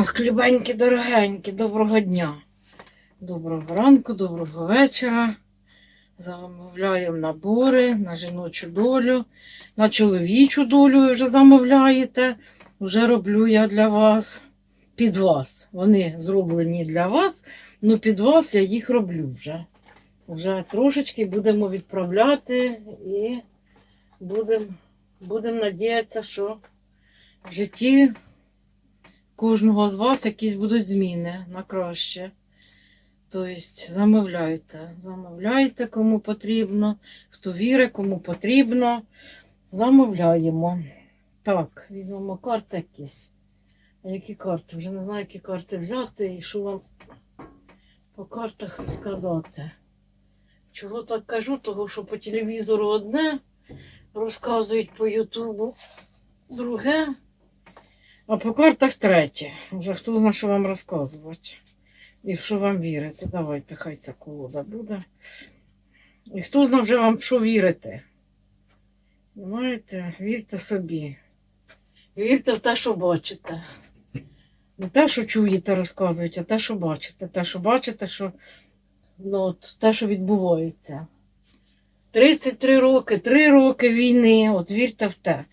Так, любенькі, дорогенькі, доброго дня. Доброго ранку, доброго вечора. Замовляємо набори на жіночу долю, на чоловічу долю ви вже замовляєте. Вже роблю я для вас. Під вас. Вони зроблені для вас, ну під вас я їх роблю вже. Вже трошечки будемо відправляти і будемо будем надіятися, що в житті кожного з вас якісь будуть зміни на краще. Тобто замовляйте, замовляйте, кому потрібно, хто вірить, кому потрібно. Замовляємо. Так, візьмемо карти якісь. А які карти? Вже не знаю, які карти взяти і що вам по картах сказати. Чого так кажу? Того, що по телевізору одне, розказують по Ютубу друге, а по картах третє. Вже хто знає, що вам розказувати. І в що вам вірити. Давайте, хай ця колода буде. І хто знає вже вам, в що вірити. Знаєте, вірте собі. Вірте в те, що бачите. Не те, що чуєте, розказують, а те, що бачите. Те, що бачите, що ну, от, те, що відбувається. 33 роки, 3 роки війни, от вірте в те.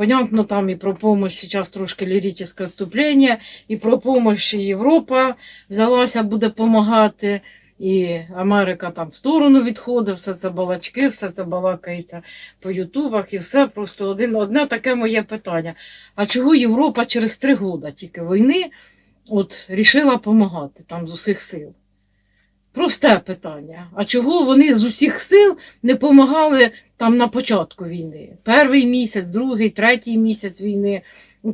Понятно, там і про помощь зараз трошки ліричне вступлення, і про помощь Європа взялася, буде допомагати. І Америка там в сторону відходить, все це балачки, все це балакається по Ютубах, і все просто один, одне таке моє питання. А чого Європа через три роки тільки війни от рішила допомагати там з усіх сил? Просте питання. А чого вони з усіх сил не допомагали там на початку війни? Перший місяць, другий, третій місяць війни.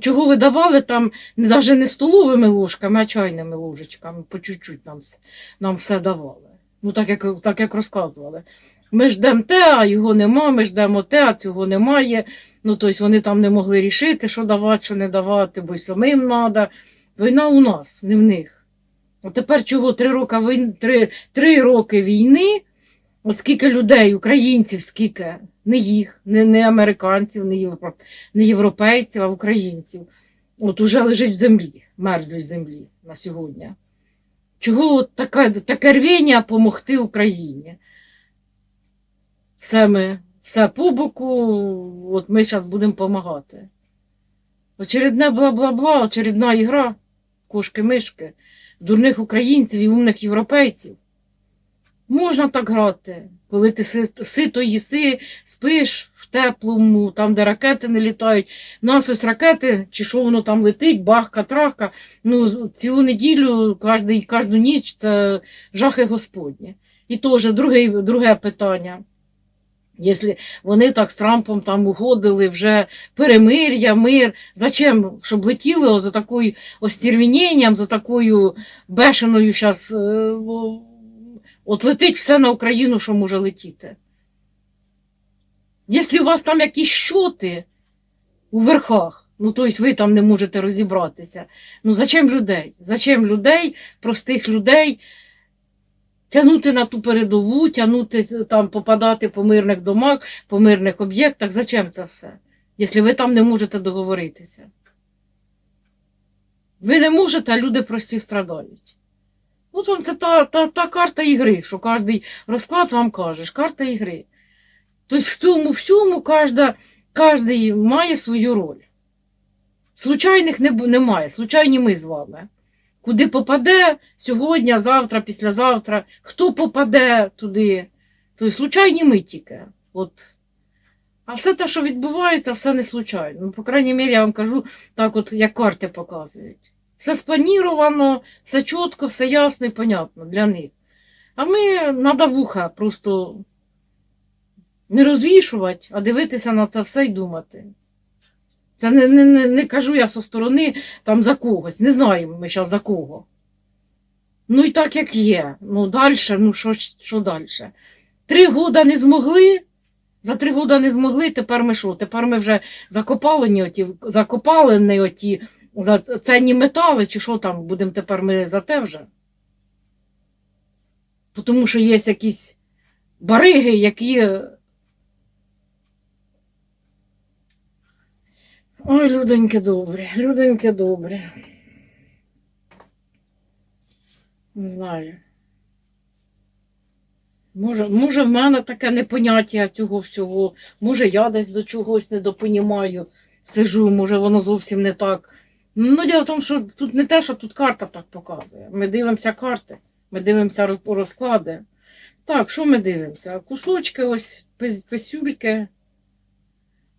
Чого ви давали там навіть не столовими ложками, а чайними ложечками, по чуть-чуть нам, нам все давали. Ну, так як, так як розказували. Ми ждемо те, а його нема, ми ждемо те, а цього немає. Ну, тобто вони там не могли рішити, що давати, що не давати, бо й самим треба. Війна у нас, не в них. А тепер чого три роки, війн... три, три роки війни, от скільки людей, українців, скільки, не їх, не, не американців, не, євро... не європейців, а українців. От уже лежить в землі, мерзлі в землі на сьогодні. Чого от таке, таке рвіння допомогти Україні? Все ми, все по боку, от ми зараз будемо допомагати. Очередне бла-бла-бла, очередна ігра, кошки-мишки, дурних українців і умних європейців. Можна так грати, коли ти си- сито їси, спиш в теплому, там, де ракети не літають. У нас ось ракети, чи що воно там летить, бахка, трака. Ну, цілу неділю, кожну ніч це жахи Господні. І теж друге, друге питання. Якщо вони так з Трампом там угодили вже перемир'я, мир, зачем? Щоб летіли за такою остервіненням, за такою бешеною зараз. От летить все на Україну, що може летіти. Якщо у вас там якісь щоти у верхах, ну тобто ви там не можете розібратися. Ну зачем людей? Зачем людей, простих людей, тягнути на ту передову, тягнути там, попадати по мирних домах, по мирних об'єктах? Зачем це все? Якщо ви там не можете договоритися. Ви не можете, а люди прості страдають. От вам це та, та, та карта ігри, що кожен розклад вам каже, карта ігри. Тобто в цьому всьому кожен має свою роль. Случайних не, немає, случайні ми з вами. Куди попаде сьогодні, завтра, післязавтра, хто попаде туди, то случайні ми тільки. От. А все те, що відбувається, все не случайно. Ну, по крайній мірі, я вам кажу, так от, як карти показують. Все спланіровано, все чітко, все ясно і понятно для них. А ми надо вуха просто не розвішувати, а дивитися на це все і думати. Це не, не, не, не кажу я зі сторони там за когось. Не знаємо ми зараз за кого. Ну і так як є. Ну далі, ну що, що далі? Три года не змогли. За три года не змогли, тепер ми що? Тепер ми вже закопалені оті, закопалені оті за ценні метали, чи що там, будемо тепер ми за те вже. Тому що є якісь бариги, які. Ой, люденьки добрі, люденьки добрі. Не знаю. Може, може, в мене таке непоняття цього всього. Може, я десь до чогось недопонімаю, сижу, може, воно зовсім не так. Ну, діло в тому, що тут не те, що тут карта так показує. Ми дивимося карти, ми дивимося роз- розклади. Так, що ми дивимося? Кусочки, ось пис- писюльки.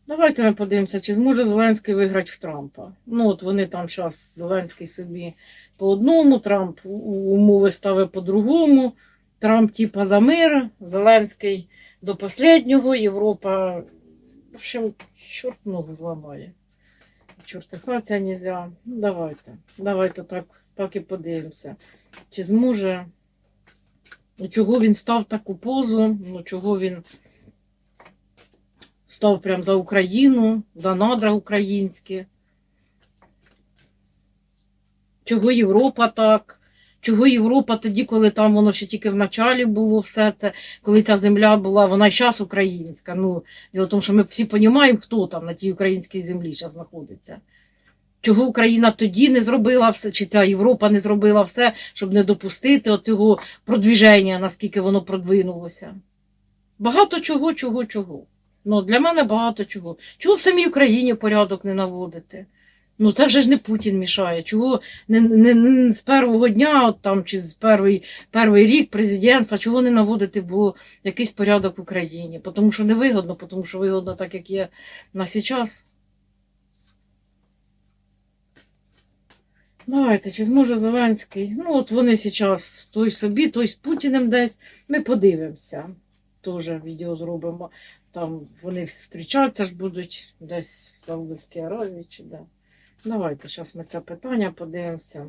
Давайте ми подивимося, чи зможе Зеленський виграти в Трампа. Ну, от вони там зараз Зеленський собі по одному, Трамп умови ставить по-другому. Трамп типа за мир, Зеленський до останнього, Європа. В общем, чорт ногу зламає. Чортихатися нельзя. Ну, давайте. Давайте так, так і подивимося. Чи зможе. Чого він став таку позу? Ну, чого він став прям за Україну, за надра українські. Чого Європа так? Чого Європа тоді, коли там воно ще тільки в началі було все це, коли ця земля була, вона й зараз українська. Ну, діло в тому, що ми всі розуміємо, хто там на тій українській землі зараз знаходиться. Чого Україна тоді не зробила все, чи ця Європа не зробила все, щоб не допустити оцього продвіження, наскільки воно продвинулося. Багато чого, чого, чого. Ну, для мене багато чого. Чого в самій Україні порядок не наводити? Ну, це вже ж не Путін мішає. Чого не, не, не з першого дня, от там, чи з перший, перший рік президентства, чого не наводити було якийсь порядок в Україні? Тому що невигодно, тому що вигодно так, як є на сейчас. Давайте, чи зможе Зеленський? Ну, от вони зараз той собі, той з Путіним десь. Ми подивимося. Теж відео зробимо. Там вони зустрічатися ж будуть десь в Саудовській Аравії чи де. Давайте, зараз ми це питання подивимося.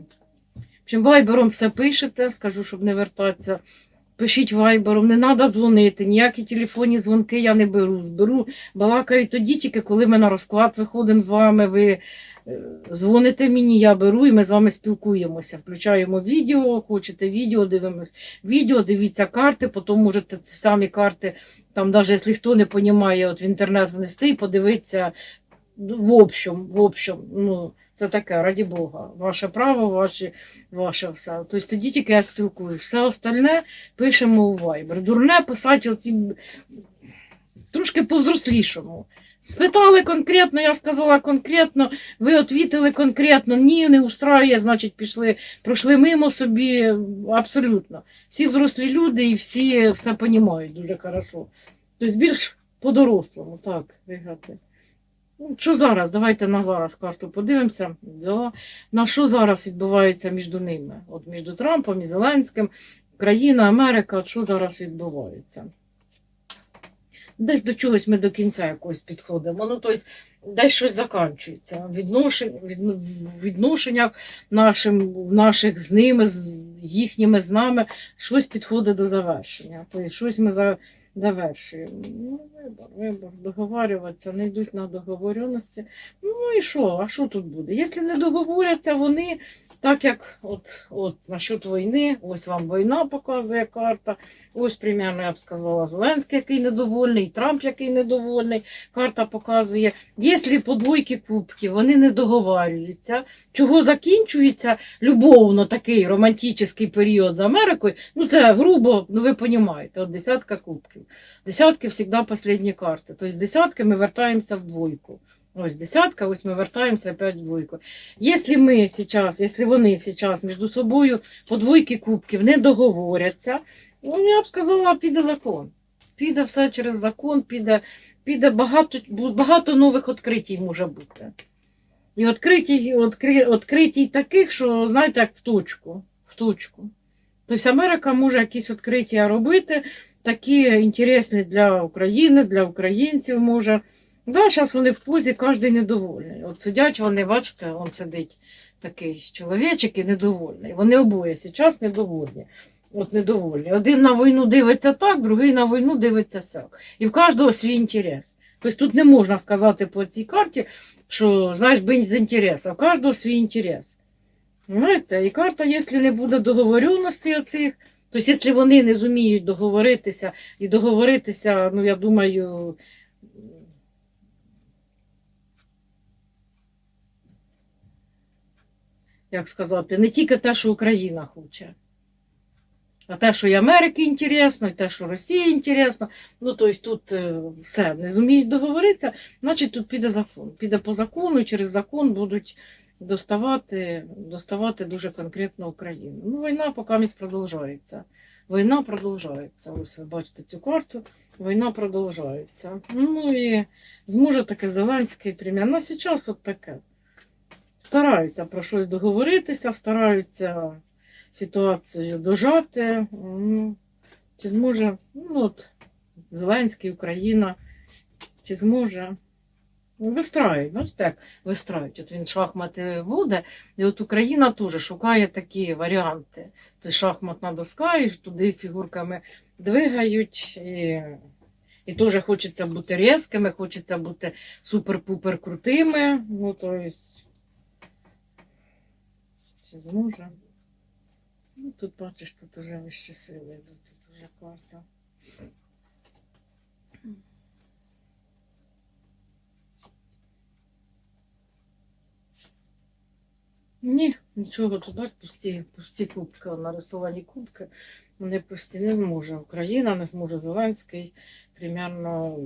Чим вайбером все пишете, скажу, щоб не вертатися. Пишіть вайбером, не треба дзвонити, ніякі телефонні дзвонки я не беру. Зберу, балакаю тоді, тільки коли ми на розклад виходимо з вами, ви е, дзвоните мені, я беру і ми з вами спілкуємося. Включаємо відео, хочете відео, дивимось відео, дивіться карти, потім можете ці самі карти, там, навіть якщо хто не розуміє, от в інтернет внести і подивитися в общем, в общем, ну, це таке, раді Бога. Ваше право, ваше, ваше все. Тобто тоді тільки я спілкуюсь. Все остальне пишемо у Viber. Дурне писати оці трошки повзрослішому. Спитали конкретно, я сказала конкретно, ви відповіли конкретно, ні, не устраює, значить, пішли, пройшли мимо собі. Абсолютно. Всі взрослі люди і всі все розуміють дуже хорошо. Тобто більш по-дорослому, так, виграти. Ну, що зараз? Давайте на зараз карту подивимося. Да. На що зараз відбувається між ними? От між Трампом і Зеленським, Україна, Америка, що зараз відбувається? Десь до чогось ми до кінця якось підходимо. Ну, тобто, десь щось закінчується. В відношеннях нашим, наших з ними, з їхніми з нами, щось підходить до завершення. Тобто, щось ми за, завершуємо. Ну, вибор, вибор, договарюватися, не йдуть на договоренності. Ну і що? А що тут буде? Якщо не договоряться вони, так як от, от насчет війни, ось вам війна показує карта. Ось примерно я б сказала Зеленський, який недовольний, Трамп, який недовольний. Карта показує. Якщо по двойки кубків вони не договарюються, чого закінчується любовно такий романтичний період з Америкою, ну це грубо, ну ви розумієте, от десятка кубків. Десятки завжди останні карти. Тобто з десятки ми вертаємося в двойку. Ось десятка, ось ми вертаємося опять в двойку. Якщо ми зараз, якщо вони зараз між собою по двойки кубків не договоряться, ну я б сказала, піде закон. Піде все через закон, піде, піде багато, багато нових відкриттів може бути. І відкриттій, відкри, таких, що, знаєте, як в точку. В точку. Тобто Америка може якісь відкриття робити, такі інтересні для України, для українців може. Да, зараз вони в позі, кожен недовольний. От сидять вони, бачите, он сидить такий чоловічок і недовольний. Вони обоє зараз недовольні. От недовольні. Один на війну дивиться так, другий на війну дивиться так. І в кожного свій інтерес. Тобто тут не можна сказати по цій карті, що знаєш, без інтересу, а в кожного свій інтерес. Знаєте, і карта, якщо не буде договоренності оцих, тобто, якщо вони не зуміють договоритися і договоритися, ну я думаю. Як сказати, не тільки те, що Україна хоче. А те, що і Америки інтересно, і те, що Росії інтересно, ну тобто тут е, все не зуміють договоритися, значить тут піде закон. Піде по закону, і через закон будуть доставати, доставати дуже конкретно Україну. Ну, війна поки продовжується. Війна продовжується. Ось ви бачите цю карту. Війна продовжується. Ну і зможе таке Зеленський примір. На зараз от таке. Стараються про щось договоритися, стараються ситуацію дожати. Ну, Чи зможе, ну от, Зеленський, Україна, чи зможе. Вистраюють, бачите, як вистраюють. От він шахмати буде, і от Україна теж шукає такі варіанти. Тобто шахматна доска, і туди фігурками двигають. І, і теж хочеться бути різкими, хочеться бути супер-пупер крутими. Ну, то есть, чи зможе? Ну, тут бачиш, тут уже вищі сили тут вже карта. Ні, нічого туди, пусті, пусті кубки, нарисовані кубки. Вони пусті не зможе Україна, не зможе Зеленський примерно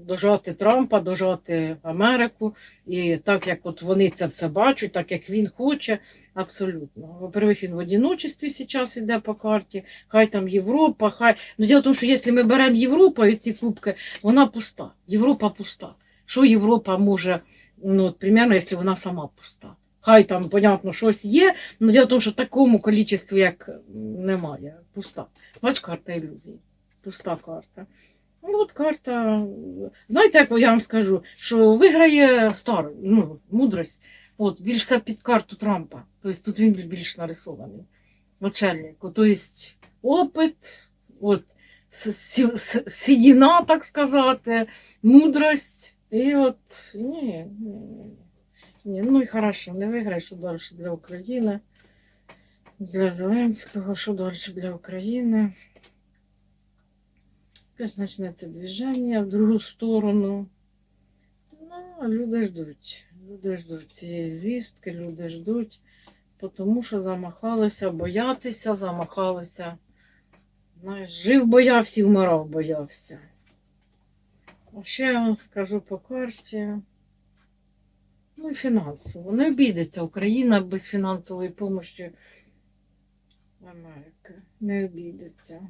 дожати Трампа, дожати Америку. І так як от вони це все бачать, так як він хоче, абсолютно. Во-первых, він в одиночестві зараз йде по карті, хай там Європа, хай. Ну, діло в тому, що якщо ми беремо Європу і ці кубки, вона пуста. Європа пуста. Що Європа може, ну, от, примерно, якщо вона сама пуста? Хай там, понятно, щось є, але діло в що такому кількості, як немає, пуста. Бач, карта ілюзій. Пуста карта. Ну, от карта. Знаєте, як я вам скажу, що виграє стар, ну, мудрость. От, більш все під карту Трампа. Тобто тут він більш нарисований. В очельнику. Тобто опит, от, сідіна, так сказати, мудрость. І от ні, ні, ні. Ні, ну і хорошо, не виграє, що далі для України, для Зеленського, що далі для України. Якесь почнеться движення в другу сторону. Ну, а люди ждуть. Люди ждуть цієї звістки, люди ждуть, тому що замахалися боятися, замахалися. Знаєш, жив боявся і вмирав боявся. А ще я вам скажу по карті. Ну, фінансово. Не обійдеться Україна без фінансової допомоги Америки. Не обійдеться.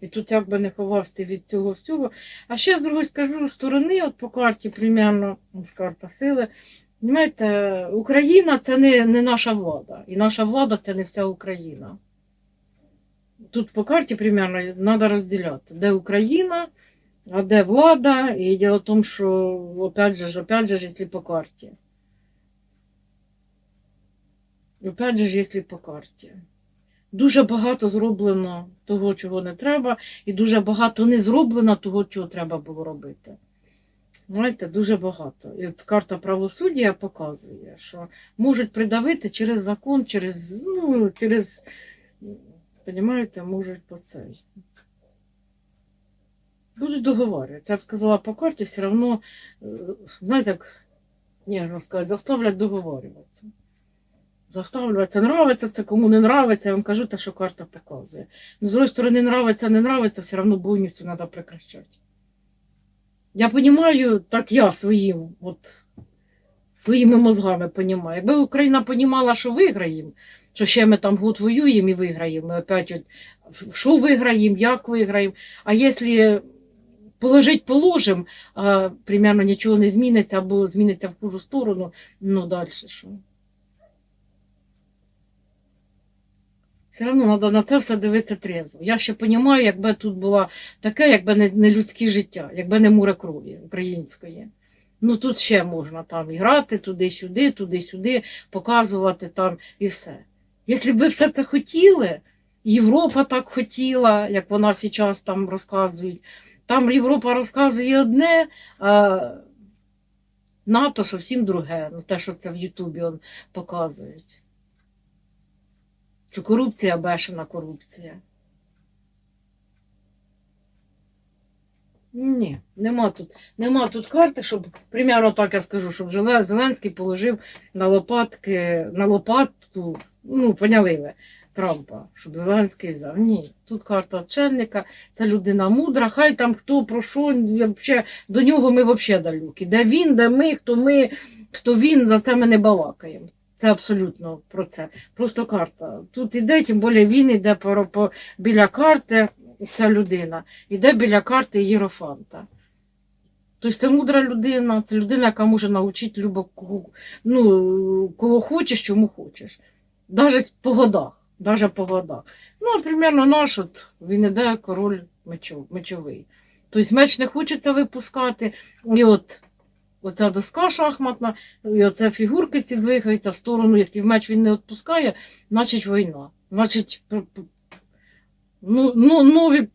І тут як би не ховався від цього всього. А ще з другої скажу сторони, от по карті, примерно, карта сили. Знаєте, Україна це не, не наша влада. І наша влада це не вся Україна. Тут по карті, примерно, треба розділяти, де Україна, а де влада. І діло в тому, що, опять же, опять же, якщо по карті. Опять же, якщо по карті. Дуже багато зроблено того, чого не треба, і дуже багато не зроблено того, чого треба було робити. Знаєте, дуже багато. І от карта правосуддя показує, що можуть придавити через закон, через, ну, через, розумієте, можуть по цей. Будуть договорюватися. Я б сказала, по карті все одно, е, знаєте, як, ні, можна сказати, заставлять договорюватися. Заставлюватися, нравиться це, кому не нравиться, я вам кажу те, що карта показує. Ну, з другої сторони, нравиться, не нравиться, все одно бойню треба прекращати. Я розумію, так я своїм, от, своїми мозгами розумію. Якби Україна розуміла, що виграємо, що ще ми там год воюємо і виграємо, ми опять от, що виграємо, як виграємо. А якщо положить положимо, а примерно нічого не зміниться або зміниться в хужу сторону, ну далі що? Все одно треба на це все дивитися трезво. Я ще розумію, якби тут було таке, якби не, не людське життя, якби не море крові української. Ну тут ще можна там грати туди-сюди, туди-сюди, показувати там і все. Якщо б ви все це хотіли, Європа так хотіла, як вона зараз там розказують, там Європа розказує одне, а НАТО зовсім друге, ну те, що це в Ютубі он показують. Що корупція бешена корупція. Ні, нема тут, нема тут карти, щоб, примерно так я скажу, щоб Зеленський положив на лопатки, на лопатку, ну, поняли Трампа, щоб Зеленський взяв. Ні, тут карта очельника, це людина мудра, хай там хто про що, вообще, до нього ми взагалі далекі. Де він, де ми, хто ми, хто він, за це ми не балакаємо. Це абсолютно про це. Просто карта. Тут іде, тим більше він іде по, по, біля карти, ця людина, іде біля карти Єрофанта. Тобто це мудра людина, це людина, яка може навчити любо кого, ну, кого хочеш, чому хочеш. Навіть по годах. Даже по годах. Ну, примерно наш, от, він іде король мечов, мечовий. Тобто меч не хочеться випускати. І от оця доска шахматна, і оця фігурки ці двигаються в сторону. Якщо меч він не відпускає, значить війна. Значить, ну, ну, нові,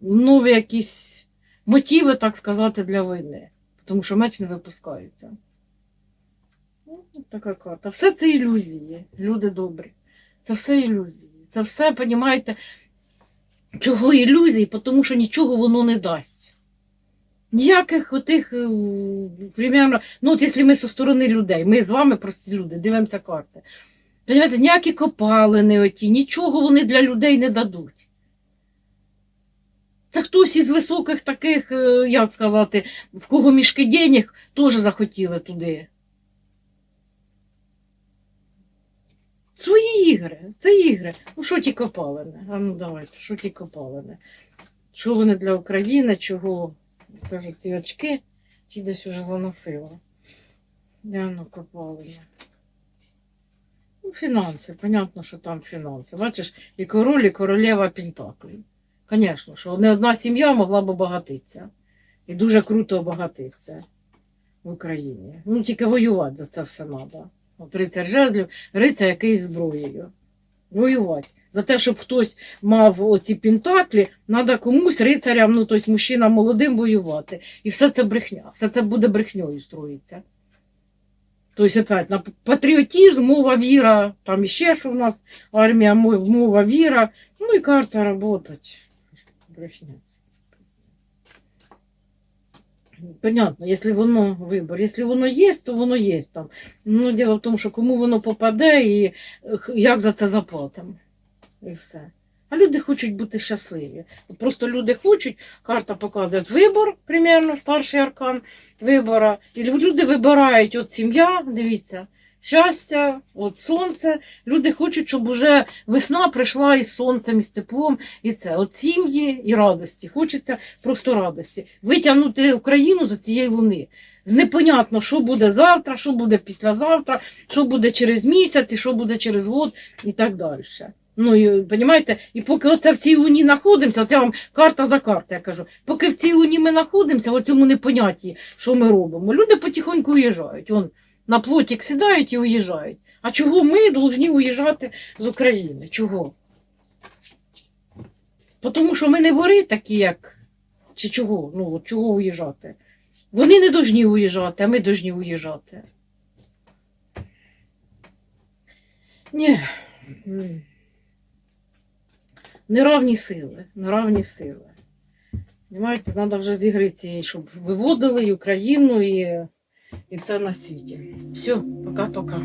нові якісь мотиви, так сказати, для війни. Тому що меч не випускається. Ну, така карта. Все це ілюзії, люди добрі. Це все ілюзії. Це все, понімаєте, чого ілюзії, тому що нічого воно не дасть. Ніяких отих, е, примерно, ну от якщо ми зі сторони людей, ми з вами прості люди, дивимося карти. Понімаєте, ніякі копалини оті, нічого вони для людей не дадуть. Це хтось із високих таких, е, як сказати, в кого мішки денег, теж захотіли туди. Свої ігри, це ігри. Ну, що ті копалини? А ну давайте, що ті копалини? Що вони для України, чого? Це ж ці очки, ті десь уже заносила. Я ну копалини. Ну, фінанси, понятно, що там фінанси. Бачиш, і король, і королева Пентаклів. Звісно, що не одна сім'я могла б обагатитися. І дуже круто обагатитися в Україні. Ну, тільки воювати за це все треба. От рицар жезлів, рицар якийсь зброєю. Воювати. За те, щоб хтось мав оці пентаклі, треба комусь рицарям, ну тобто мужчинам молодим воювати. І все це брехня. Все це буде брехньою строїться. Тобто, опять, на патріотизм, мова віра, там іще що в нас армія, мова віра, ну і карта работать. Брехня. Понятно, якщо воно вибор, якщо воно є, то воно є там. Ну, діло в тому, що кому воно попаде і як за це заплатимо. І все. А люди хочуть бути щасливі. Просто люди хочуть, карта показує вибор, примерно, старший аркан вибора. І люди вибирають от сім'я, дивіться, щастя, от сонце. Люди хочуть, щоб уже весна прийшла із сонцем, із теплом, і це. От сім'ї і радості. Хочеться просто радості. Витягнути Україну з цієї луни. З непонятно, що буде завтра, що буде післязавтра, що буде через місяць, і що буде через год і так далі. Ну, і, понімаєте, і поки оце в цій луні знаходимося, оце вам карта за карта, я кажу, поки в цій луні ми знаходимося, в цьому непонятті, що ми робимо, люди потихоньку уїжджають. На плотик сідають і уїжджають. А чого ми повинні уїжджати з України? Чого? Тому що ми не вори такі, як. Чи чого? Ну, чого уїжджати? Вони не повинні уїжджати, а ми повинні уїжджати. Ні. Неравні сили, неравні сили. Понимаєте, треба вже з щоб виводили і Україну, і, і все на світі. Все, пока-пока.